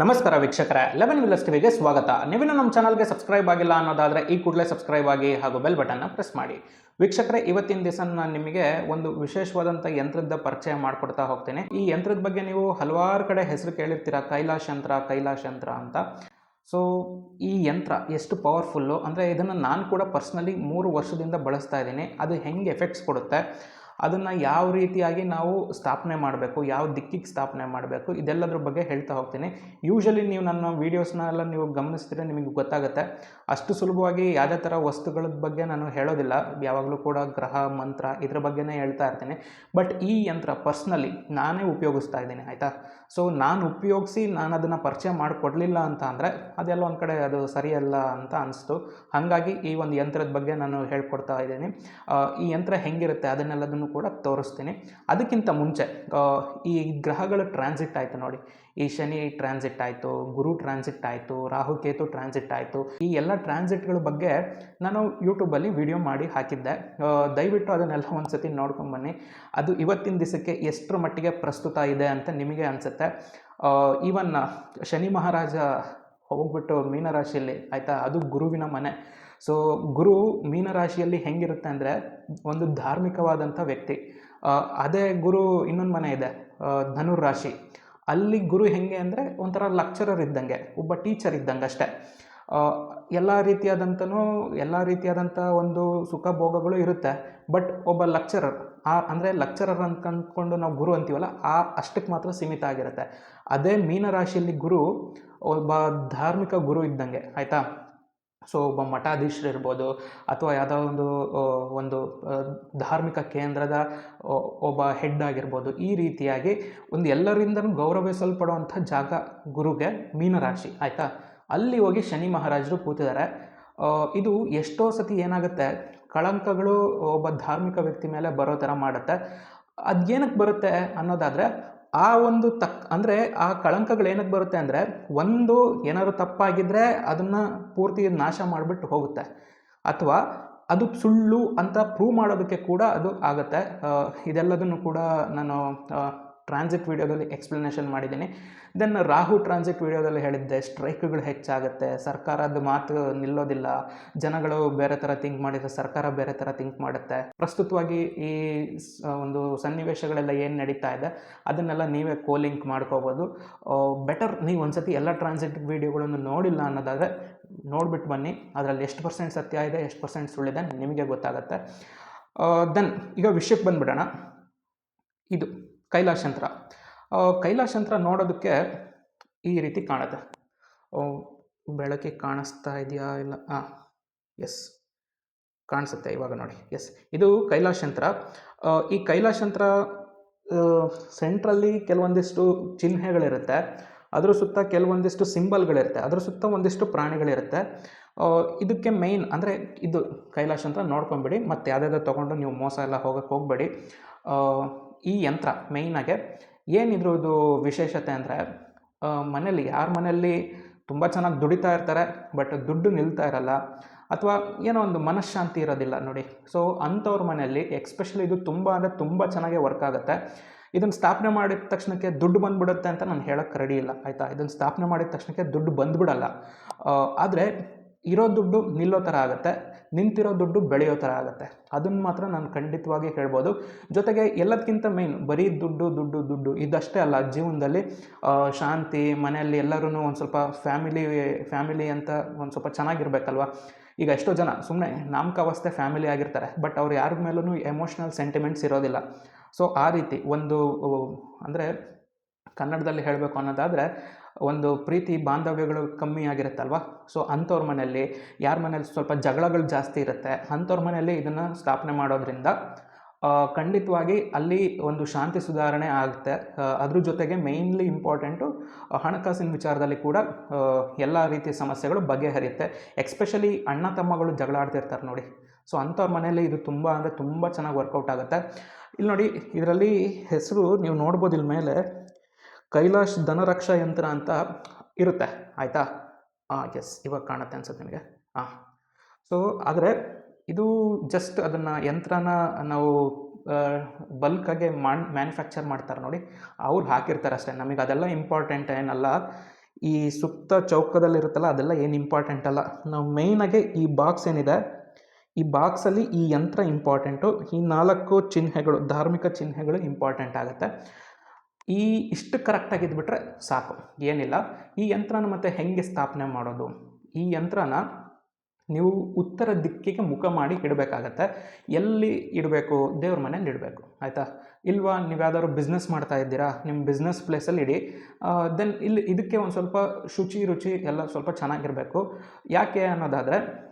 ನಮಸ್ಕಾರ ವೀಕ್ಷಕರೇ ಲೆವೆನ್ ವಿಲಸ್ ಟಿವಿಗೆ ಸ್ವಾಗತ. ನೀವಿನ ನಮ್ಮ ಚಾನಲ್ಗೆ ಸಬ್ಸ್ಕ್ರೈಬ್ ಆಗಿಲ್ಲ ಅನ್ನೋದಾದರೆ ಈ ಕೂಡಲೇ ಸಬ್ಸ್ಕ್ರೈಬ್ ಆಗಿ ಹಾಗೂ ಬೆಲ್ ಬಟನ್ನ ಪ್ರೆಸ್ ಮಾಡಿ. ವೀಕ್ಷಕರೇ, ಇವತ್ತಿನ ದಿವಸ ನಾನು ನಿಮಗೆ ಒಂದು ವಿಶೇಷವಾದಂಥ ಯಂತ್ರದ ಪರಿಚಯ ಮಾಡಿಕೊಡ್ತಾ ಹೋಗ್ತೇನೆ. ಈ ಯಂತ್ರದ ಬಗ್ಗೆ ನೀವು ಹಲವಾರು ಕಡೆ ಹೆಸರು ಕೇಳಿರ್ತೀರ? ಕೈಲಾಶ್ ಯಂತ್ರ ಕೈಲಾಶ್ ಯಂತ್ರ ಅಂತ. ಸೊ ಈ ಯಂತ್ರ ಎಷ್ಟು ಪವರ್ಫುಲ್ಲು ಅಂದರೆ ಇದನ್ನು ನಾನು ಕೂಡ ಪರ್ಸ್ನಲಿ ಮೂರು ವರ್ಷದಿಂದ ಬಳಸ್ತಾ ಇದ್ದೀನಿ. ಅದು ಹೆಂಗೆ ಎಫೆಕ್ಟ್ಸ್ ಕೊಡುತ್ತೆ? ಅದನ್ನು ಯಾವ ರೀತಿಯಾಗಿ ನಾವು ಸ್ಥಾಪನೆ ಮಾಡಬೇಕು, ಯಾವ ದಿಕ್ಕಿಗೆ ಸ್ಥಾಪನೆ ಮಾಡಬೇಕು, ಇದೆಲ್ಲದ್ರ ಬಗ್ಗೆ ಹೇಳ್ತಾ ಹೋಗ್ತೀನಿ. ಯೂಶಲಿ ನೀವು ನನ್ನ ವೀಡಿಯೋಸ್ನೆಲ್ಲ ನೀವು ಗಮನಿಸಿದ್ರೆ ನಿಮಗೆ ಗೊತ್ತಾಗುತ್ತೆ. ಅಷ್ಟು ಸುಲಭವಾಗಿ ಯಾವುದೇ ಥರ ವಸ್ತುಗಳ ಬಗ್ಗೆ ನಾನು ಹೇಳೋದಿಲ್ಲ. ಯಾವಾಗಲೂ ಕೂಡ ಗ್ರಹ, ಮಂತ್ರ ಇದ್ರ ಬಗ್ಗೆನೇ ಹೇಳ್ತಾ ಇರ್ತೀನಿ. ಬಟ್ ಈ ಯಂತ್ರ ಪರ್ಸ್ನಲಿ ನಾನೇ ಉಪಯೋಗಿಸ್ತಾ ಇದ್ದೀನಿ, ಆಯಿತಾ? ಸೊ ನಾನು ಉಪಯೋಗಿಸಿ ನಾನು ಅದನ್ನು ಪರಿಚಯ ಮಾಡಿಕೊಡ್ಲಿಲ್ಲ ಅಂತ ಅಂದರೆ ಅದೆಲ್ಲ ಒಂದು ಕಡೆ ಅದು ಸರಿಯಲ್ಲ ಅಂತ ಅನಿಸ್ತು. ಹಾಗಾಗಿ ಈ ಒಂದು ಯಂತ್ರದ ಬಗ್ಗೆ ನಾನು ಹೇಳ್ಕೊಡ್ತಾ ಇದ್ದೀನಿ. ಈ ಯಂತ್ರ ಹೆಂಗಿರುತ್ತೆ? ಅದನ್ನೆಲ್ಲದನ್ನು ಕೂಡ ತೋರಿಸ್ತೀನಿ. ಅದಕ್ಕಿಂತ ಮುಂಚೆ ಈ ಗ್ರಹಗಳ ಟ್ರಾನ್ಸಿಟ್ ಆಯಿತು ನೋಡಿ. ಈ ಶನಿ ಟ್ರಾನ್ಸಿಟ್ ಆಯಿತು, ಗುರು ಟ್ರಾನ್ಸಿಟ್ ಆಯಿತು ರಾಹುಕೇತು ಟ್ರಾನ್ಸಿಟ್ ಆಯಿತು. ಈ ಎಲ್ಲ ಟ್ರಾನ್ಸಿಟ್ಗಳ ಬಗ್ಗೆ ನಾನು ಯೂಟ್ಯೂಬಲ್ಲಿ ವಿಡಿಯೋ ಮಾಡಿ ಹಾಕಿದ್ದೆ. ದಯವಿಟ್ಟು ಅದನ್ನೆಲ್ಲ ಒಂದು ಸತಿ ನೋಡ್ಕೊಂಬನ್ನಿ ಅದು ಇವತ್ತಿನ ದಿವಸಕ್ಕೆ ಎಷ್ಟರ ಮಟ್ಟಿಗೆ ಪ್ರಸ್ತುತ ಇದೆ ಅಂತ ನಿಮಗೆ ಅನಿಸುತ್ತೆ. ಈವನ್ ಶನಿ ಮಹಾರಾಜ ಹೋಗ್ಬಿಟ್ಟು ಮೀನರಾಶಿಯಲ್ಲಿ, ಆಯಿತಾ, ಅದು ಗುರುವಿನ ಮನೆ. ಸೊ ಗುರು ಮೀನರಾಶಿಯಲ್ಲಿ ಹೆಂಗಿರುತ್ತೆ ಅಂದರೆ ಒಂದು ಧಾರ್ಮಿಕವಾದಂಥ ವ್ಯಕ್ತಿ. ಅದೇ ಗುರು ಇನ್ನೊಂದು ಮನೆ ಇದೆ ಧನುರ್ ರಾಶಿ. ಅಲ್ಲಿ ಗುರು ಹೆಂಗೆ ಅಂದರೆ ಒಂಥರ ಲಕ್ಚರರ್ ಇದ್ದಂಗೆ, ಒಬ್ಬ ಟೀಚರ್ ಇದ್ದಂಗೆ ಅಷ್ಟೇ ಎಲ್ಲ ರೀತಿಯಾದಂಥನೂ ಎಲ್ಲ ರೀತಿಯಾದಂಥ ಒಂದು ಸುಖ ಭೋಗಗಳು ಇರುತ್ತೆ, ಬಟ್ ಒಬ್ಬ ಲಕ್ಚರರ್ ಆ, ಅಂದರೆ ಲಕ್ಚರರ್ ಅಂತ ಅಂದ್ಕೊಂಡು ನಾವು ಗುರು ಅಂತೀವಲ್ಲ, ಆ ಅಷ್ಟಕ್ಕೆ ಮಾತ್ರ ಸೀಮಿತ ಆಗಿರುತ್ತೆ. ಅದೇ ಮೀನರಾಶಿಯಲ್ಲಿ ಗುರು ಒಬ್ಬ ಧಾರ್ಮಿಕ ಗುರು ಇದ್ದಂಗೆ, ಆಯಿತಾ? ಸೊ ಒಬ್ಬ ಮಠಾಧೀಶರು ಇರ್ಬೋದು ಅಥವಾ ಯಾವುದೋ ಒಂದು ಒಂದು ಧಾರ್ಮಿಕ ಕೇಂದ್ರದ ಒಬ್ಬ ಹೆಡ್ ಆಗಿರ್ಬೋದು, ಈ ರೀತಿಯಾಗಿ ಒಂದು ಎಲ್ಲರಿಂದಲೂ ಗೌರವಿಸಲ್ಪಡುವಂಥ ಜಾಗ ಗುರುಗೆ ಮೀನರಾಶಿ, ಆಯಿತಾ? ಅಲ್ಲಿ ಹೋಗಿ ಶನಿ ಮಹಾರಾಜರು ಕೂತಿದ್ದಾರೆ. ಇದು ಎಷ್ಟೋ ಸತಿ ಏನಾಗುತ್ತೆ, ಕಳಂಕಗಳು ಒಬ್ಬ ಧಾರ್ಮಿಕ ವ್ಯಕ್ತಿ ಮೇಲೆ ಬರೋ ಥರ ಮಾಡುತ್ತೆ. ಅದು ಏನಕ್ಕೆ ಬರುತ್ತೆ ಅನ್ನೋದಾದರೆ ಆ ಒಂದು ತಕ್, ಅಂದರೆ ಆ ಕಳಂಕಗಳು ಏನಕ್ಕೆ ಬರುತ್ತೆ ಅಂದರೆ ಒಂದು ಏನಾದ್ರು ತಪ್ಪಾಗಿದ್ದರೆ ಅದನ್ನು ಪೂರ್ತಿ ನಾಶ ಮಾಡಿಬಿಟ್ಟು ಹೋಗುತ್ತೆ. ಅಥವಾ ಅದು ಸುಳ್ಳು ಅಂತ ಪ್ರೂವ್ ಮಾಡೋದಕ್ಕೆ ಕೂಡ ಅದು ಆಗುತ್ತೆ. ಇದೆಲ್ಲದನ್ನು ಕೂಡ ನಾನು ಟ್ರಾನ್ಸಿಟ್ ವೀಡಿಯೋದಲ್ಲಿ ಎಕ್ಸ್ಪ್ಲನೇಷನ್ ಮಾಡಿದ್ದೀನಿ. ದೆನ್ ರಾಹು ಟ್ರಾನ್ಸಿಟ್ ವೀಡಿಯೋದಲ್ಲಿ ಹೇಳಿದ್ದೆ ಸ್ಟ್ರೈಕ್ಗಳು ಹೆಚ್ಚಾಗುತ್ತೆ, ಸರ್ಕಾರದ ಮಾತು ನಿಲ್ಲೋದಿಲ್ಲ, ಜನಗಳು ಬೇರೆ ಥರ ಥಿಂಕ್ ಮಾಡಿದರೆ ಸರ್ಕಾರ ಬೇರೆ ಥರ ಥಿಂಕ್ ಮಾಡುತ್ತೆ. ಪ್ರಸ್ತುತವಾಗಿ ಈ ಒಂದು ಸನ್ನಿವೇಶಗಳೆಲ್ಲ ಏನು ನಡೀತಾ ಇದೆ, ಅದನ್ನೆಲ್ಲ ನೀವೇ ಕೋಲಿಂಕ್ ಮಾಡ್ಕೋಬೋದು. ಬೆಟರ್ ನೀವು ಒಂದ್ಸತಿ ಎಲ್ಲ ಟ್ರಾನ್ಸಿಟ್ ವೀಡಿಯೋಗಳನ್ನು ನೋಡಿಲ್ಲ ಅನ್ನೋದಾದರೆ ನೋಡ್ಬಿಟ್ಟು ಬನ್ನಿ, ಅದರಲ್ಲಿ ಎಷ್ಟು ಪರ್ಸೆಂಟ್ ಸತ್ಯ ಇದೆ, ಎಷ್ಟು ಪರ್ಸೆಂಟ್ ಸುಳ್ಳಿದೆ ನಿಮಗೆ ಗೊತ್ತಾಗುತ್ತೆ. ದೆನ್ ಈಗ ವಿಷಯಕ್ಕೆ ಬಂದುಬಿಡೋಣ. ಇದು. ಕೈಲಾಶ್ ಯಂತ್ರ. ಆ, ಕೈಲಾಶ್ ಯಂತ್ರ ನೋಡೋದಕ್ಕೆ ಈ ರೀತಿ ಕಾಣುತ್ತೆ. ಆ, ಬೆಳಕಿಗೆ ಕಾಣಿಸ್ತಾ ಇದೆಯಾ ಇಲ್ಲ? ಹಾಂ ಎಸ್ ಕಾಣಿಸುತ್ತೆ ಇವಾಗ ನೋಡಿ. ಎಸ್ ಇದು ಕೈಲಾಶಂತ್ರ ಈ ಕೈಲಾಶಂತ್ರ ಸೆಂಟ್ರಲ್ಲಿ ಕೆಲವೊಂದಿಷ್ಟು ಚಿಹ್ನೆಗಳಿರುತ್ತೆ. ಅದ್ರ ಸುತ್ತ ಕೆಲವೊಂದಿಷ್ಟು ಸಿಂಬಲ್ಗಳಿರುತ್ತೆ. ಅದ್ರ ಸುತ್ತ ಒಂದಿಷ್ಟು ಪ್ರಾಣಿಗಳಿರುತ್ತೆ. ಇದಕ್ಕೆ ಮೇಯ್ನ್ ಅಂದರೆ ಇದು ಕೈಲಾಶ್ ಅಂತ ನೋಡ್ಕೊಂಬಿಡಿ. ಮತ್ತು ಯಾವುದಾದ್ರು ತೊಗೊಂಡು ನೀವು ಮೋಸ ಎಲ್ಲ ಹೋಗೋಕ್ಕೆ ಹೋಗಬೇಡಿ. ಈ ಯಂತ್ರ ಮೇಯ್ನಾಗೆ ಏನಿದ್ರದ್ದು ವಿಶೇಷತೆ ಅಂದರೆ ಮನೇಲಿ ಯಾರ ಮನೆಯಲ್ಲಿ ತುಂಬ ಚೆನ್ನಾಗಿ ದುಡಿತಾ ಇರ್ತಾರೆ ಬಟ್ ದುಡ್ಡು ನಿಲ್ತಾ ಇರಲ್ಲ, ಅಥವಾ ಏನೋ ಒಂದು ಮನಃಶಾಂತಿ ಇರೋದಿಲ್ಲ ನೋಡಿ. ಸೊ ಅಂಥವ್ರ ಮನೆಯಲ್ಲಿ ಎಕ್ಸ್ಪೆಷಲಿ ಇದು ತುಂಬ ಅಂದರೆ ತುಂಬ ಚೆನ್ನಾಗೇ ವರ್ಕ್ ಆಗುತ್ತೆ. ಇದನ್ನು ಸ್ಥಾಪನೆ ಮಾಡಿದ ತಕ್ಷಣಕ್ಕೆ ದುಡ್ಡು ಬಂದ್ಬಿಡುತ್ತೆ ಅಂತ ನಾನು ಹೇಳೋಕ್ಕೆ ರೆಡಿ ಇಲ್ಲ, ಆಯಿತಾ? ಇದನ್ನು ಸ್ಥಾಪನೆ ಮಾಡಿದ ತಕ್ಷಣಕ್ಕೆ ದುಡ್ಡು ಬಂದುಬಿಡಲ್ಲ. ಆದರೆ ಇರೋ ದುಡ್ಡು ನಿಲ್ಲೋ ಥರ ಆಗುತ್ತೆ, ನಿಂತಿರೋ ದುಡ್ಡು ಬೆಳೆಯೋ ಥರ ಆಗುತ್ತೆ. ಅದನ್ನು ಮಾತ್ರ ನಾನು ಖಂಡಿತವಾಗಿ ಹೇಳ್ಬೋದು. ಜೊತೆಗೆ ಎಲ್ಲದಕ್ಕಿಂತ ಮೇನ್ ಬರೀ ದುಡ್ಡು ದುಡ್ಡು ದುಡ್ಡು ಇದಷ್ಟೇ ಅಲ್ಲ, ಜೀವನದಲ್ಲಿ ಶಾಂತಿ, ಮನೆಯಲ್ಲಿ ಎಲ್ಲರೂ ಒಂದು ಸ್ವಲ್ಪ ಫ್ಯಾಮಿಲಿ ಫ್ಯಾಮಿಲಿ ಅಂತ ಒಂದು ಸ್ವಲ್ಪ ಚೆನ್ನಾಗಿರ್ಬೇಕಲ್ವ? ಈಗ ಎಷ್ಟೋ ಜನ ಸುಮ್ಮನೆ ನಾಮಕಾವಸ್ಥೆ ಫ್ಯಾಮಿಲಿ ಆಗಿರ್ತಾರೆ ಬಟ್ ಅವ್ರು ಯಾರ ಮೇಲೂ ಎಮೋಷ್ನಲ್ ಸೆಂಟಿಮೆಂಟ್ಸ್ ಇರೋದಿಲ್ಲ. ಸೊ ಆ ರೀತಿ ಒಂದು, ಅಂದರೆ ಕನ್ನಡದಲ್ಲಿ ಹೇಳಬೇಕು ಅನ್ನೋದಾದರೆ ಒಂದು ಪ್ರೀತಿ ಬಾಂಧವ್ಯಗಳು ಕಮ್ಮಿ ಆಗಿರುತ್ತಲ್ವ? ಸೊ ಅಂಥವ್ರ ಮನೆಯಲ್ಲಿ, ಯಾರ ಮನೇಲಿ ಸ್ವಲ್ಪ ಜಗಳಗಳು ಜಾಸ್ತಿ ಇರುತ್ತೆ, ಅಂಥವ್ರ ಮನೆಯಲ್ಲಿ ಇದನ್ನು ಸ್ಥಾಪನೆ ಮಾಡೋದ್ರಿಂದ ಖಂಡಿತವಾಗಿ ಅಲ್ಲಿ ಒಂದು ಶಾಂತಿ ಸುಧಾರಣೆ ಆಗುತ್ತೆ. ಅದ್ರ ಜೊತೆಗೆ ಮೇಯ್ನ್ಲಿ ಇಂಪಾರ್ಟೆಂಟು ಹಣಕಾಸಿನ ವಿಚಾರದಲ್ಲಿ ಕೂಡ ಎಲ್ಲ ರೀತಿಯ ಸಮಸ್ಯೆಗಳು ಬಗೆಹರಿಯುತ್ತೆ. ಎಕ್ಸ್ಪೆಷಲಿ ಅಣ್ಣ ತಮ್ಮಗಳು ಜಗಳ ಆಡ್ತಿರ್ತಾರೆ ನೋಡಿ. ಸೊ ಅಂಥವ್ರ ಮನೆಯಲ್ಲಿ ಇದು ತುಂಬ ಅಂದರೆ ತುಂಬ ಚೆನ್ನಾಗಿ ವರ್ಕೌಟ್ ಆಗುತ್ತೆ. ಇಲ್ಲಿ ನೋಡಿ, ಇದರಲ್ಲಿ ಹೆಸರು ನೀವು ನೋಡ್ಬೋದು ಮೇಲೆ ಕೈಲಾಶ್ ಧನರಕ್ಷಾ ಯಂತ್ರ ಅಂತ ಇರುತ್ತೆ. ಆಯಿತಾ? ಹಾಂ ಎಸ್ ಇವಾಗ ಕಾಣುತ್ತೆ ಅನ್ಸುತ್ತೆ ನಿಮಗೆ. ಹಾಂ ಸೊ ಆದರೆ ಇದು ಜಸ್ಟ್ ಅದನ್ನು ಯಂತ್ರನ ನಾವು ಬಲ್ಕಾಗೆ ಮಾಡ್ ಮ್ಯಾನುಫ್ಯಾಕ್ಚರ್ ಮಾಡ್ತಾರೆ ನೋಡಿ. ಅವ್ರು ಹಾಕಿರ್ತಾರೆ ಅಷ್ಟೇ. ನಮಗೆ ಅದೆಲ್ಲ ಇಂಪಾರ್ಟೆಂಟ್ ಏನಲ್ಲ. ಈ ಸುತ್ತ ಚೌಕದಲ್ಲಿರುತ್ತಲ್ಲ ಅದೆಲ್ಲ ಏನು ಇಂಪಾರ್ಟೆಂಟ್ ಅಲ್ಲ. ನಾವು ಮೇಯ್ನಾಗೆ ಈ ಬಾಕ್ಸ್ ಏನಿದೆ, ಈ ಬಾಕ್ಸಲ್ಲಿ ಈ ಯಂತ್ರ ಇಂಪಾರ್ಟೆಂಟು ಈ ನಾಲ್ಕು ಚಿಹ್ನೆಗಳು, ಧಾರ್ಮಿಕ ಚಿಹ್ನೆಗಳು ಇಂಪಾರ್ಟೆಂಟ್ ಆಗುತ್ತೆ. ಈ ಇಷ್ಟು ಕರೆಕ್ಟಾಗಿ ಇದ್ಬಿಟ್ರೆ ಸಾಕು. ಏನಿಲ್ಲ. ಈ ಯಂತ್ರನ ಮತ್ತೆ ಹೆಂಗೆ ಸ್ಥಾಪನೆ ಮಾಡೋದು? ಈ ಯಂತ್ರನ ನೀವು ಉತ್ತರ ದಿಕ್ಕಿಗೆ ಮುಖ ಮಾಡಿ ಇಡಬೇಕಾಗತ್ತೆ. ಎಲ್ಲಿ ಇಡಬೇಕು? ದೇವ್ರ ಮನೇಲಿ ಇಡಬೇಕು. ಆಯಿತಾ? ಇಲ್ವಾ ನೀವು ಯಾವ್ದಾದ್ರು ಬಿಸ್ನೆಸ್ ಮಾಡ್ತಾ ಇದ್ದೀರಾ? ನಿಮ್ಮ ಬಿಸ್ನೆಸ್ ಪ್ಲೇಸಲ್ಲಿ ಇಡಿ. ದೆನ್ ಇಲ್ಲಿ ಇದಕ್ಕೆ ಒಂದು ಸ್ವಲ್ಪ ಶುಚಿ ರುಚಿ ಎಲ್ಲ ಸ್ವಲ್ಪ ಚೆನ್ನಾಗಿರಬೇಕು. ಯಾಕೆ ಅನ್ನೋದಾದರೆ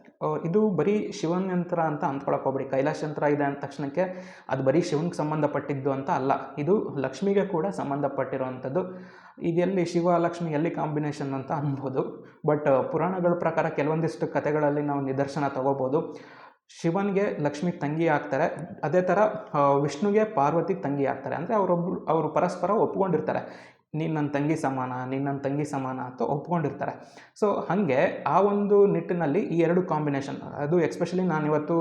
ಇದು ಬರೀ ಶಿವನ ಯಂತ್ರ ಅಂತ ಅಂದ್ಕೊಳಕ್ಕೆ ಹೋಗ್ಬೇಡಿ. ಕೈಲಾಸ ಯಂತ್ರ ಇದೆ ಅಂದ ತಕ್ಷಣಕ್ಕೆ ಅದು ಬರೀ ಶಿವನಿಗೆ ಸಂಬಂಧಪಟ್ಟಿದ್ದು ಅಂತ ಅಲ್ಲ. ಇದು ಲಕ್ಷ್ಮಿಗೆ ಕೂಡ ಸಂಬಂಧಪಟ್ಟಿರುವಂಥದ್ದು. ಇದೆಲ್ಲಿ ಶಿವ, ಲಕ್ಷ್ಮಿ ಎಲ್ಲಿ ಕಾಂಬಿನೇಷನ್ ಅಂತ ಅನ್ಬೋದು. ಬಟ್, ಪುರಾಣಗಳ ಪ್ರಕಾರ ಕೆಲವೊಂದಿಷ್ಟು ಕಥೆಗಳಲ್ಲಿ ನಾವು ನಿದರ್ಶನ ತಗೋಬೋದು. ಶಿವನಿಗೆ ಲಕ್ಷ್ಮಿ ತಂಗಿ ಆಗ್ತಾರೆ. ಅದೇ ಥರ ವಿಷ್ಣುಗೆ ಪಾರ್ವತಿ ತಂಗಿ ಆಗ್ತಾರೆ. ಅಂದರೆ ಅವರೊಬ್ಬರು ಅವರು ಪರಸ್ಪರ ಒಪ್ಕೊಂಡಿರ್ತಾರೆ. ನೀನು ನನ್ನ ತಂಗಿ ಸಮಾನ ನೀನು ನನ್ನ ತಂಗಿ ಸಮಾನ ಅಂತ ಒಪ್ಕೊಂಡಿರ್ತಾರೆ. ಸೊ ಹಾಗೆ ಆ ಒಂದು ನಿಟ್ಟಿನಲ್ಲಿ ಈ ಎರಡು ಕಾಂಬಿನೇಷನ್ ಅದು ಎಕ್ಸ್ಪೆಷಲಿ ನಾನು ಇವತ್ತು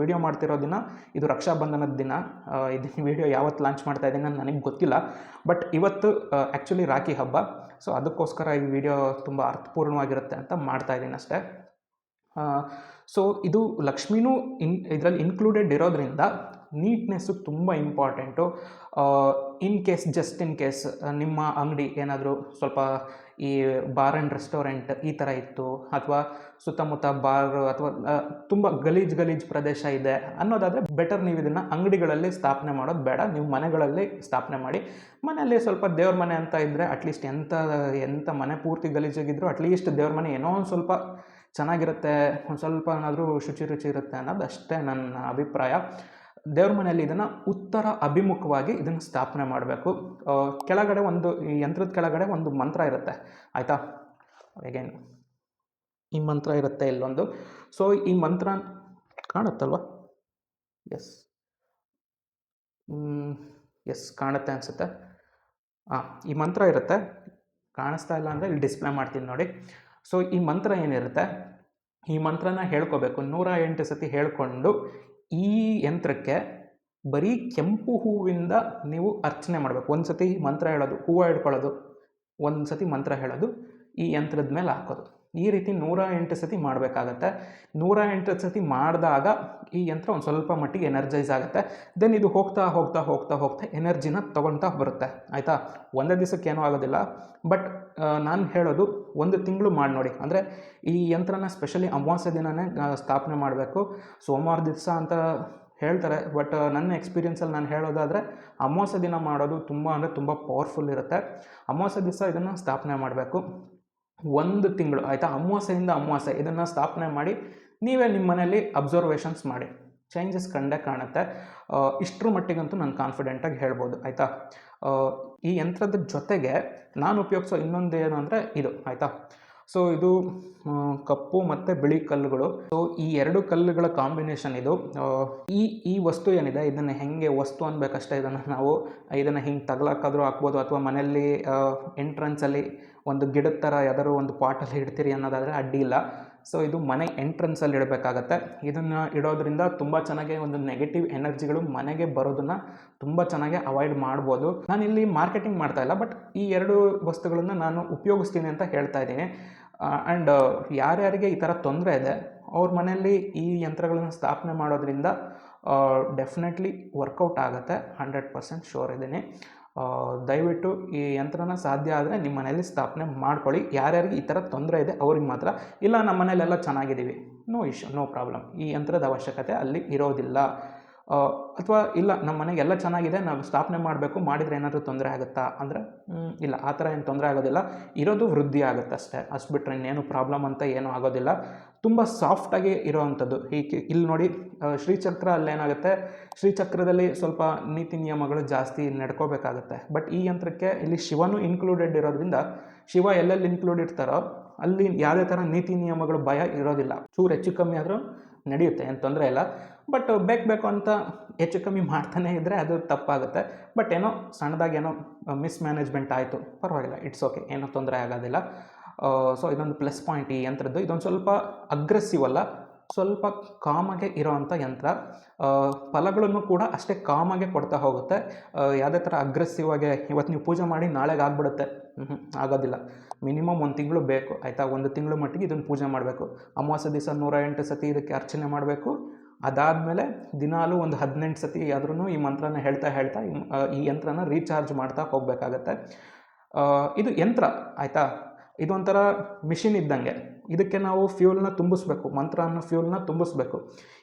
ವಿಡಿಯೋ ಮಾಡ್ತಿರೋ ದಿನ, ಇದು ರಕ್ಷಾಬಂಧನದ ದಿನ ಇದು ವಿಡಿಯೋ ಯಾವತ್ತು ಲಾಂಚ್ ಮಾಡ್ತಾ ಇದ್ದೀನಿ ನನಗೆ ಗೊತ್ತಿಲ್ಲ. ಬಟ್ ಇವತ್ತು ಆ್ಯಕ್ಚುಲಿ ರಾಖಿ ಹಬ್ಬ ಸೊ ಅದಕ್ಕೋಸ್ಕರ ಈ ವಿಡಿಯೋ ತುಂಬ ಅರ್ಥಪೂರ್ಣವಾಗಿರುತ್ತೆ ಅಂತ ಮಾಡ್ತಾ ಇದ್ದೀನಿ ಅಷ್ಟೇ. ಸೊ ಇದು ಲಕ್ಷ್ಮಿನೂ ಇನ್, ಇದರಲ್ಲಿ ಇನ್ಕ್ಲೂಡೆಡ್ ಇರೋದ್ರಿಂದ ನೀಟ್ನೆಸ್ಸು ತುಂಬ important. In case, just in case ನಿಮ್ಮ ಅಂಗಡಿ ಏನಾದರೂ ಸ್ವಲ್ಪ ಈ ಬಾರ್ ಆ್ಯಂಡ್ ರೆಸ್ಟೋರೆಂಟ್ ಈ ಥರ ಇತ್ತು, ಅಥವಾ ಸುತ್ತಮುತ್ತ ಬಾರ್ ಅಥವಾ ತುಂಬ ಗಲೀಜ್ ಗಲೀಜ್ ಪ್ರದೇಶ ಇದೆ ಅನ್ನೋದಾದರೆ ಬೆಟರ್ ನೀವು ಇದನ್ನು ಅಂಗಡಿಗಳಲ್ಲಿ ಸ್ಥಾಪನೆ ಮಾಡೋದು ಬೇಡ. ನೀವು ಮನೆಗಳಲ್ಲಿ ಸ್ಥಾಪನೆ ಮಾಡಿ, ಮನೆಯಲ್ಲಿ ಸ್ವಲ್ಪ ದೇವ್ರ ಮನೆ ಅಂತ ಇದ್ದರೆ ಅಟ್ಲೀಸ್ಟ್ ಎಂಥ ಎಂಥ ಮನೆ ಪೂರ್ತಿ ಗಲೀಜಾಗಿದ್ದರೂ ಅಟ್ಲೀಸ್ಟ್ ದೇವ್ರ ಮನೆ ಏನೋ ಒಂದು ಸ್ವಲ್ಪ ಚೆನ್ನಾಗಿರುತ್ತೆ, ಒಂದು ಸ್ವಲ್ಪ ಏನಾದರೂ ಶುಚಿ ರುಚಿ ಇರುತ್ತೆ ಅನ್ನೋದು ಅಷ್ಟೇ ನನ್ನ ಅಭಿಪ್ರಾಯ. ದೇವ್ರ ಮನೆಯಲ್ಲಿ ಇದನ್ನು ಉತ್ತರ ಅಭಿಮುಖವಾಗಿ ಇದನ್ನು ಸ್ಥಾಪನೆ ಮಾಡಬೇಕು. ಕೆಳಗಡೆ ಒಂದು, ಈ ಯಂತ್ರದ ಕೆಳಗಡೆ ಒಂದು ಮಂತ್ರ ಇರುತ್ತೆ. ಆಯಿತಾ? ಅಗೇನ್ ಈ ಮಂತ್ರ ಇರುತ್ತೆ ಇಲ್ಲೊಂದು. ಸೊ ಈ ಮಂತ್ರ ಕಾಣುತ್ತಲ್ವ? ಎಸ್ ಎಸ್ ಕಾಣುತ್ತೆ ಅನಿಸುತ್ತೆ. ಹಾಂ ಈ ಮಂತ್ರ ಇರುತ್ತೆ. ಕಾಣಿಸ್ತಾ ಇಲ್ಲ ಅಂದರೆ ಇಲ್ಲಿ ಡಿಸ್ಪ್ಲೇ ಮಾಡ್ತೀನಿ ನೋಡಿ. ಸೊ ಈ ಮಂತ್ರ ಏನಿರುತ್ತೆ? ಈ ಮಂತ್ರನ ಹೇಳ್ಕೋಬೇಕು. ನೂರ ಎಂಟು ಸತಿ ಹೇಳ್ಕೊಂಡು ಈ ಯಂತ್ರಕ್ಕೆ ಬರೀ ಕೆಂಪು ಹೂವಿಂದ ನೀವು ಅರ್ಚನೆ ಮಾಡಬೇಕು. ಒಂದು ಸತಿ ಮಂತ್ರ ಹೇಳೋದು, ಹೂವು ಹಿಡ್ಕೊಳ್ಳೋದು, ಒಂದು ಸತಿ ಮಂತ್ರ ಹೇಳೋದು, ಈ ಯಂತ್ರದ ಮೇಲೆ ಹಾಕೋದು. ಈ ರೀತಿ ನೂರ ಎಂಟು ಸತಿ ಮಾಡಬೇಕಾಗತ್ತೆ. ನೂರ ಎಂಟು ಸತಿ ಮಾಡಿದಾಗ ಈ ಯಂತ್ರ ಒಂದು ಸ್ವಲ್ಪ ಮಟ್ಟಿಗೆ ಎನರ್ಜೈಸ್ ಆಗುತ್ತೆ. ದೆನ್ ಇದು ಹೋಗ್ತಾ ಹೋಗ್ತಾ ಹೋಗ್ತಾ ಹೋಗ್ತಾ ಎನರ್ಜಿನ ತೊಗೊಳ್ತಾ ಬರುತ್ತೆ. ಆಯಿತಾ? ಒಂದೇ ದಿವಸಕ್ಕೇನೂ ಆಗೋದಿಲ್ಲ. ಬಟ್ ನಾನು ಹೇಳೋದು ಒಂದು ತಿಂಗಳು ಮಾಡಿ ನೋಡಿ. ಅಂದರೆ ಈ ಯಂತ್ರನ ಸ್ಪೆಷಲಿ ಅಮಾವಾಸ್ಯ ದಿನವೇ ಸ್ಥಾಪನೆ ಮಾಡಬೇಕು. ಸೋಮವಾರ ದಿವಸ ಅಂತ ಹೇಳ್ತಾರೆ ಬಟ್ ನನ್ನ ಎಕ್ಸ್ಪೀರಿಯನ್ಸಲ್ಲಿ ನಾನು ಹೇಳೋದಾದರೆ ಅಮಾವಾಸ್ಯೆ ದಿನ ಮಾಡೋದು ತುಂಬ ಅಂದರೆ ತುಂಬ ಪವರ್ಫುಲ್ ಇರುತ್ತೆ. ಅಮಾವಾಸ್ಯ ದಿವಸ ಇದನ್ನು ಸ್ಥಾಪನೆ ಮಾಡಬೇಕು. ಒಂದು ತಿಂಗಳು, ಆಯಿತಾ? ಅಮಾವಾಸ್ಯೆಯಿಂದ ಅಮಾವಾಸ್ಯೆ ಇದನ್ನು ಸ್ಥಾಪನೆ ಮಾಡಿ ನೀವೇ ನಿಮ್ಮ ಮನೆಯಲ್ಲಿ ಅಬ್ಸರ್ವೇಷನ್ಸ್ ಮಾಡಿ. ಚೇಂಜಸ್ ಕಂಡೇ ಕಾಣುತ್ತೆ. ಇಷ್ಟರ ಮಟ್ಟಿಗಂತೂ ನಾನು ಕಾನ್ಫಿಡೆಂಟಾಗಿ ಹೇಳ್ಬೋದು. ಆಯಿತಾ? ಈ ಯಂತ್ರದ ಜೊತೆಗೆ ನಾನು ಉಪಯೋಗಿಸೋ ಇನ್ನೊಂದು ಏನು ಅಂದರೆ ಇದು. ಆಯಿತಾ? ಸೊ ಇದು ಕಪ್ಪು ಮತ್ತು ಬಿಳಿ ಕಲ್ಲುಗಳು. ಸೊ ಈ ಎರಡು ಕಲ್ಲುಗಳ ಕಾಂಬಿನೇಷನ್ ಇದು. ಈ ಈ ವಸ್ತು ಏನಿದೆ? ಇದನ್ನು ಹೆಂಗೆ ವಸ್ತು ಅನ್ಬೇಕಷ್ಟೇ ಇದನ್ನು ನಾವು ಇದನ್ನು ಹಿಂಗೆ ತಗ್ಲಾಕಾದರೂ ಹಾಕ್ಬೋದು ಅಥವಾ ಮನೆಯಲ್ಲಿ ಎಂಟ್ರೆನ್ಸಲ್ಲಿ ಒಂದು ಗಿಡದ ಥರ ಯಾವ್ದಾದ್ರು ಒಂದು ಪಾಟಲ್ಲಿ ಇಡ್ತೀರಿ ಅನ್ನೋದಾದರೆ ಅಡ್ಡಿ ಇಲ್ಲ. ಸೊ ಇದು ಮನೆ ಎಂಟ್ರೆನ್ಸಲ್ಲಿ ಇಡಬೇಕಾಗತ್ತೆ. ಇದನ್ನು ಇಡೋದ್ರಿಂದ ತುಂಬ ಚೆನ್ನಾಗಿ ಒಂದು ನೆಗೆಟಿವ್ ಎನರ್ಜಿಗಳು ಮನೆಗೆ ಬರೋದನ್ನು ತುಂಬ ಚೆನ್ನಾಗಿ ಅವಾಯ್ಡ್ ಮಾಡ್ಬೋದು. ಇಲ್ಲಿ ಮಾರ್ಕೆಟಿಂಗ್ ಮಾಡ್ತಾ ಇಲ್ಲ ಬಟ್ ಈ ಎರಡು ವಸ್ತುಗಳನ್ನು ನಾನು ಉಪಯೋಗಿಸ್ತೀನಿ ಅಂತ ಹೇಳ್ತಾ ಇದ್ದೀನಿ. ಆ್ಯಂಡ್ ಯಾರ್ಯಾರಿಗೆ ಈ ಥರ ತೊಂದರೆ ಇದೆ, ಅವ್ರ ಮನೆಯಲ್ಲಿ ಈ ಯಂತ್ರಗಳನ್ನು ಸ್ಥಾಪನೆ ಮಾಡೋದ್ರಿಂದ ಡೆಫಿನೆಟ್ಲಿ ವರ್ಕೌಟ್ ಆಗುತ್ತೆ. ಹಂಡ್ರೆಡ್ ಪರ್ಸೆಂಟ್ ಶೋರ್ ಇದ್ದೀನಿ. ದಯವಿಟ್ಟು ಈ ಯಂತ್ರನ ಸಾಧ್ಯ ಆದರೆ ನಿಮ್ಮ ಮನೇಲಿ ಸ್ಥಾಪನೆ ಮಾಡ್ಕೊಳ್ಳಿ. ಯಾರ್ಯಾರಿಗೆ ಈ ಥರ ತೊಂದರೆ ಇದೆ ಅವ್ರಿಗೆ ಮಾತ್ರ. ಇಲ್ಲ ನಮ್ಮ ಮನೇಲೆಲ್ಲ ಚೆನ್ನಾಗಿದ್ದೀವಿ. ನೋ ಇಶ್ಯೂ ನೋ ಪ್ರಾಬ್ಲಮ್ ಈ ಯಂತ್ರದ ಅವಶ್ಯಕತೆ ಅಲ್ಲಿ ಇರೋದಿಲ್ಲ. ಅಥವಾ ಇಲ್ಲ ನಮ್ಮ ಮನೆಗೆ ಎಲ್ಲ ಚೆನ್ನಾಗಿದೆ, ನಾವು ಸ್ಥಾಪನೆ ಮಾಡಬೇಕು, ಮಾಡಿದರೆ ಏನಾದರೂ ತೊಂದರೆ ಆಗುತ್ತಾ? ಅಂದರೆ ಇಲ್ಲ, ಆ ಥರ ಏನು ತೊಂದರೆ ಆಗೋದಿಲ್ಲ. ಇರೋದು ವೃದ್ಧಿ ಆಗುತ್ತೆ ಅಷ್ಟೇ. ಅಷ್ಟು ಬಿಟ್ಟರೆ ಇನ್ನೇನು ಪ್ರಾಬ್ಲಮ್ ಅಂತ ಏನೂ ಆಗೋದಿಲ್ಲ. ತುಂಬ ಸಾಫ್ಟಾಗಿ ಇರೋವಂಥದ್ದು. ಹೀಗೆ ಇಲ್ಲಿ ನೋಡಿ ಶ್ರೀಚಕ್ರ ಅಲ್ಲೇನಾಗುತ್ತೆ? ಶ್ರೀಚಕ್ರದಲ್ಲಿ ಸ್ವಲ್ಪ ನೀತಿ ನಿಯಮಗಳು ಜಾಸ್ತಿ ನಡ್ಕೋಬೇಕಾಗುತ್ತೆ. ಬಟ್ ಈ ಯಂತ್ರಕ್ಕೆ ಇಲ್ಲಿ ಶಿವನು ಇನ್ಕ್ಲೂಡೆಡ್ ಇರೋದ್ರಿಂದ, ಶಿವ ಎಲ್ಲೆಲ್ಲಿ ಇನ್ಕ್ಲೂಡ್ ಇರ್ತಾರೋ, ಅಲ್ಲಿ ಯಾವುದೇ ಥರ ನೀತಿ ನಿಯಮಗಳು ಭಯ ಇರೋದಿಲ್ಲ. ಚೂರು ಹೆಚ್ಚು ಕಮ್ಮಿ ಆದರೂ ನಡೆಯುತ್ತೆ, ಏನು ತೊಂದರೆ ಇಲ್ಲ. ಬಟ್ ಬೇಕು ಬೇಕು ಅಂತ ಹೆಚ್ಚು ಕಮ್ಮಿ ಮಾಡ್ತಾನೆ ಇದ್ದರೆ ಅದು ತಪ್ಪಾಗುತ್ತೆ. ಬಟ್ ಏನೋ ಸಣ್ಣದಾಗಿ ಏನೋ ಮಿಸ್ಮ್ಯಾನೇಜ್ಮೆಂಟ್ ಆಯಿತು, ಪರವಾಗಿಲ್ಲ ಇಟ್ಸ್ ಓಕೆ ಏನೋ ತೊಂದರೆ ಆಗೋದಿಲ್ಲ. ಸೊ ಇದೊಂದು ಪ್ಲಸ್ ಪಾಯಿಂಟ್ ಈ ಯಂತ್ರದ್ದು. ಇದೊಂದು ಸ್ವಲ್ಪ ಅಗ್ರೆಸಿವ್ ಅಲ್ಲ, ಸ್ವಲ್ಪ ಕಾಮಾಗೆ ಇರೋವಂಥ ಯಂತ್ರ. ಫಲಗಳನ್ನು ಕೂಡ ಅಷ್ಟೇ ಕಾಮಾಗೆ ಕೊಡ್ತಾ ಹೋಗುತ್ತೆ. ಯಾವುದೇ ಥರ ಅಗ್ರೆಸಿವ್ ಆಗಿ ಇವತ್ತು ನೀವು ಪೂಜೆ ಮಾಡಿ ನಾಳೆಗೆ ಆಗ್ಬಿಡುತ್ತೆ. ಆಗೋದಿಲ್ಲ. ಮಿನಿಮಮ್ ಒಂದು ತಿಂಗಳು ಬೇಕು, ಆಯಿತಾ? ಒಂದು ತಿಂಗಳು ಮಟ್ಟಿಗೆ ಇದನ್ನು ಪೂಜೆ ಮಾಡಬೇಕು. ಅಮಾವಾಸ್ಯ ದಿವಸ ನೂರ ಎಂಟು ಸತಿ ಇದಕ್ಕೆ ಅರ್ಚನೆ ಮಾಡಬೇಕು. ಅದಾದಮೇಲೆ ದಿನಾಲೂ ಒಂದು ಹದಿನೆಂಟು ಸತಿ ಆದ್ರೂ ಈ ಮಂತ್ರನ ಹೇಳ್ತಾ ಹೇಳ್ತಾ ಈ ಯಂತ್ರನ ರೀಚಾರ್ಜ್ ಮಾಡ್ತಾ ಹೋಗಬೇಕಾಗತ್ತೆ. ಇದು ಯಂತ್ರ, ಆಯಿತಾ? ಇದೊಂಥರ ಮಿಷಿನ್ ಇದ್ದಂಗೆ. ಇದಕ್ಕೆ ನಾವು ಫ್ಯೂಲ್ನ ತುಂಬಿಸ್ಬೇಕು ಮಂತ್ರ ಅನ್ನೋ ಫ್ಯೂಲ್ನ ತುಂಬಿಸ್ಬೇಕು.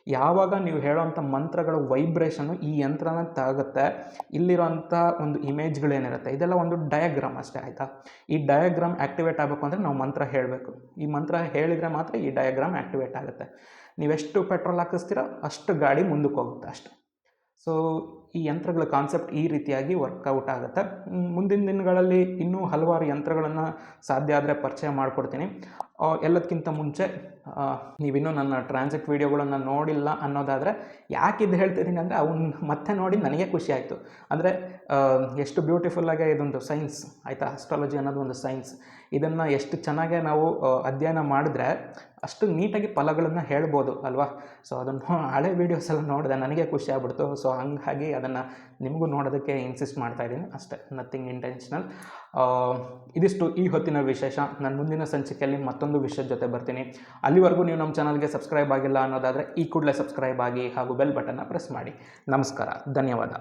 ಯಾವಾಗ ನೀವು ಹೇಳೋವಂಥ ಮಂತ್ರಗಳ ವೈಬ್ರೇಷನು ಈ ಯಂತ್ರನ ತಾಗುತ್ತೆ ಇಲ್ಲಿರೋಂಥ ಒಂದು ಇಮೇಜ್ಗಳೇನಿರುತ್ತೆ ಇದೆಲ್ಲ ಒಂದು ಡಯಾಗ್ರಾಮ್ ಅಷ್ಟೇ ಆಯಿತಾ? ಈ ಡಯಾಗ್ರಾಮ್ ಆ್ಯಕ್ಟಿವೇಟ್ ಆಗಬೇಕು ಅಂದರೆ ನಾವು ಮಂತ್ರ ಹೇಳಬೇಕು. ಈ ಮಂತ್ರ ಹೇಳಿದರೆ ಮಾತ್ರ ಈ ಡಯಾಗ್ರಾಮ್ ಆ್ಯಕ್ಟಿವೇಟ್ ಆಗುತ್ತೆ. ನೀವೆಷ್ಟು ಪೆಟ್ರೋಲ್ ಹಾಕಿಸ್ತೀರೋ ಅಷ್ಟು ಗಾಡಿ ಮುಂದಕ್ಕೆ ಹೋಗುತ್ತೆ ಅಷ್ಟೆ. ಸೊ ಈ ಯಂತ್ರಗಳ ಕಾನ್ಸೆಪ್ಟ್ ಈ ರೀತಿಯಾಗಿ ವರ್ಕೌಟ್ ಆಗುತ್ತೆ. ಮುಂದಿನ ದಿನಗಳಲ್ಲಿ ಇನ್ನೂ ಹಲವಾರು ಯಂತ್ರಗಳನ್ನು ಸಾಧ್ಯ ಆದರೆ ಪರಿಚಯ ಮಾಡಿಕೊಡ್ತೀನಿ. ಎಲ್ಲದಕ್ಕಿಂತ ಮುಂಚೆ ನೀವಿನ್ನೂ ನನ್ನ ಟ್ರಾನ್ಸಿಟ್ ವೀಡಿಯೋಗಳನ್ನು ನೋಡಿಲ್ಲ ಅನ್ನೋದಾದರೆ ಯಾಕೆ ಇದು ಹೇಳ್ತಿದ್ದೀನಿ ಅಂದರೆ ಅವನ್ನ ಮತ್ತೆ ನೋಡಿ ನನಗೆ ಖುಷಿ ಆಯಿತು. ಅಂದರೆ ಎಷ್ಟು ಬ್ಯೂಟಿಫುಲ್ಲಾಗೆ ಇದೊಂದು ಸೈನ್ಸ್ ಆಯಿತಾ? ಅಸ್ಟ್ರಾಲಜಿ ಅನ್ನೋದು ಒಂದು ಸೈನ್ಸ್ ಇದನ್ನು ಎಷ್ಟು ಚೆನ್ನಾಗೆ ನಾವು ಅಧ್ಯಯನ ಮಾಡಿದ್ರೆ ಅಷ್ಟು ನೀಟಾಗಿ ಫಲಗಳನ್ನು ಹೇಳ್ಬೋದು, ಅಲ್ವಾ? ಸೊ ಅದನ್ನು ಹಳೆ ವೀಡಿಯೋಸ್ ಎಲ್ಲ ನೋಡಿದೆ ನನಗೆ ಖುಷಿ ಆಗ್ಬಿಡ್ತು. ಸೊ ಹಂಗಾಗಿ ಅದನ್ನು ನಿಮಗೂ ನೋಡೋದಕ್ಕೆ ಇನ್ಸಿಸ್ಟ್ ಮಾಡ್ತಾ ಇದ್ದೀನಿ. ಅಷ್ಟೇ ನಥಿಂಗ್ ಇಂಟೆನ್ಷನಲ್ ಇದಿಷ್ಟು ಈ ಹೊತ್ತಿನ ವಿಶೇಷ. ನಾನು ಮುಂದಿನ ಸಂಚಿಕೆಯಲ್ಲಿ ಮತ್ತೊಂದು ವಿಷಯದ ಜೊತೆ ಬರ್ತೀನಿ. ಅಲ್ಲಿವರೆಗೂ ನೀವು ನಮ್ಮ ಚಾನಲ್ಗೆ ಸಬ್ಸ್ಕ್ರೈಬ್ ಆಗಿಲ್ಲ ಅನ್ನೋದಾದರೆ ಈ ಕೂಡಲೇ ಸಬ್ಸ್ಕ್ರೈಬ್ ಆಗಿ ಹಾಗೂ ಬೆಲ್ ಬಟನ್ನ ಪ್ರೆಸ್ ಮಾಡಿ. ನಮಸ್ಕಾರ, ಧನ್ಯವಾದ.